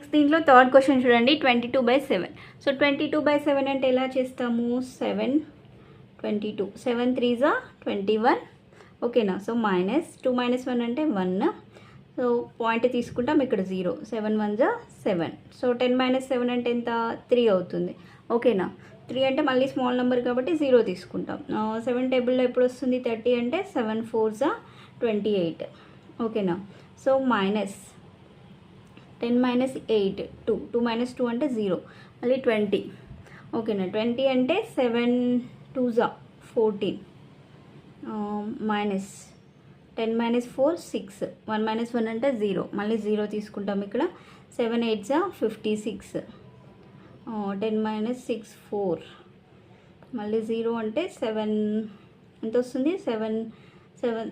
Next దీంట్లో third question చూడండి twenty two by seven so twenty two by seven అంటే ఎలా చేస్తాము? సెవెన్ ట్వంటీ టూ సెవెన్ త్రీజా ట్వంటీ వన్ ఓకేనా so minus two minus one అంటే వన్ సో పాయింట్ తీసుకుంటాం ఇక్కడ జీరో సెవెన్ వన్ జా seven so ten minus seven అంటే ఎంత? త్రీ అవుతుంది. ఓకేనా త్రీ అంటే మళ్ళీ స్మాల్ నెంబర్ కాబట్టి జీరో తీసుకుంటాం. సెవెన్ టేబుల్లో ఎప్పుడు వస్తుంది? థర్టీ అంటే సెవెన్ ఫోర్ జా ట్వంటీ ఎయిట్ ఓకేనా so minus ten minus eight two. Two minus two అంటే జీరో. మళ్ళీ ట్వంటీ. ఓకేనా? ట్వంటీ అంటే సెవెన్ టూ జా fourteen. Minus ten minus four six. One minus one అంటే జీరో. మళ్ళీ జీరో తీసుకుంటాం ఇక్కడ. సెవెన్ ఎయిట్ జా fifty six. Ten minus six four. మళ్ళీ జీరో అంటే సెవెన్. ఎంత వస్తుంది? Seven seven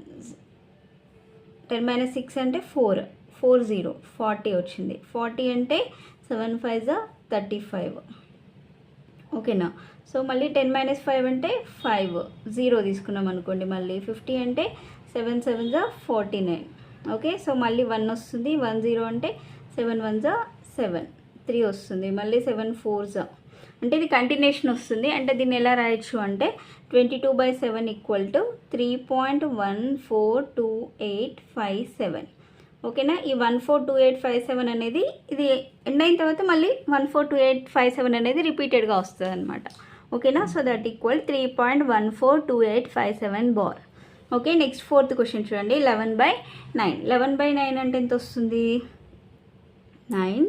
ten minus six అంటే ఫోర్. ఫోర్ జీరో ఫార్టీ వచ్చింది. ఫార్టీ అంటే సెవెన్ ఫైవ్ జా థర్టీ ఫైవ్. ఓకేనా? సో మళ్ళీ టెన్ మైనస్ ఫైవ్ అంటే ఫైవ్. జీరో తీసుకున్నాం అనుకోండి మళ్ళీ. ఫిఫ్టీ అంటే సెవెన్ సెవెన్ జా ఫార్టీ నైన్. ఓకే? సో మళ్ళీ వన్ వస్తుంది. వన్ జీరో అంటే సెవెన్ వన్ జా సెవెన్. త్రీ వస్తుంది. మళ్ళీ సెవెన్ ఫోర్ జా. అంటే ఇది కంటిన్యూషన్ వస్తుంది. అంటే దీన్ని ఎలా రాయొచ్చు అంటే twenty two by seven equal to three point one four two eight five seven. ఓకేనా? ఈ one four two eight five seven అనేది ఇది ఎండ్ అయిన తర్వాత మళ్ళీ one four two eight five seven అనేది రిపీటెడ్గా వస్తుంది అనమాట ఓకేనా? So that equal three point one four two eight five seven bar okay? Next fourth question చూడండి. Eleven by nine. Eleven by nine అంటే ఎంత వస్తుంది? నైన్.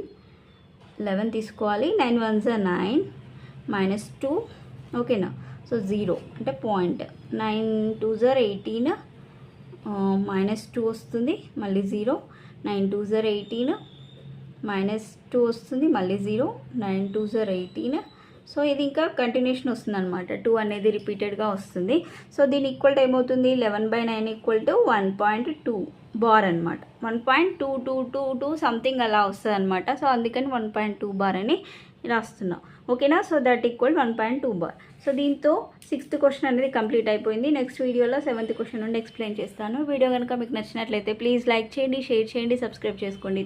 లెవెన్ తీసుకోవాలి. నైన్ వన్ జా నైన్ మైనస్ టూ. ఓకేనా? So zero. అంటే point. Nine two జర్ eighteen. Minus two వస్తుంది మళ్ళీ జీరో నైన్ టూ జర్ ఎయిటీన్ మైనస్ టూ వస్తుంది మళ్ళీ జీరో నైన్ టూ జర్ ఎయిటీన్ సో ఇది ఇంకా కంటిన్యూషన్ వస్తుంది అనమాట టూ అనేది రిపీటెడ్గా వస్తుంది. సో దీని ఈక్వల్ టు ఏమవుతుంది? Eleven by nine equal to one point two bar అనమాట one point two two two two something అలా వస్తుంది అనమాట సో అందుకని వన్ పాయింట్ టూ బార్ అని రాస్తున్నాం. ఓకేనా? So that equal one point two bar so దీంతో సిక్స్త్ క్వశ్చన్ అనేది కంప్లీట్ అయిపోయింది. నెక్స్ట్ వీడియోలో సెవెంత్ క్వశ్చన్ నుండి ఎక్స్ప్లెయిన్ చేస్తాను. వీడియో కనుక మీకు నచ్చినట్లయితే ప్లీజ్ లైక్ చేయండి షేర్ చేయండి సబ్స్క్రైబ్ చేసుకోండి.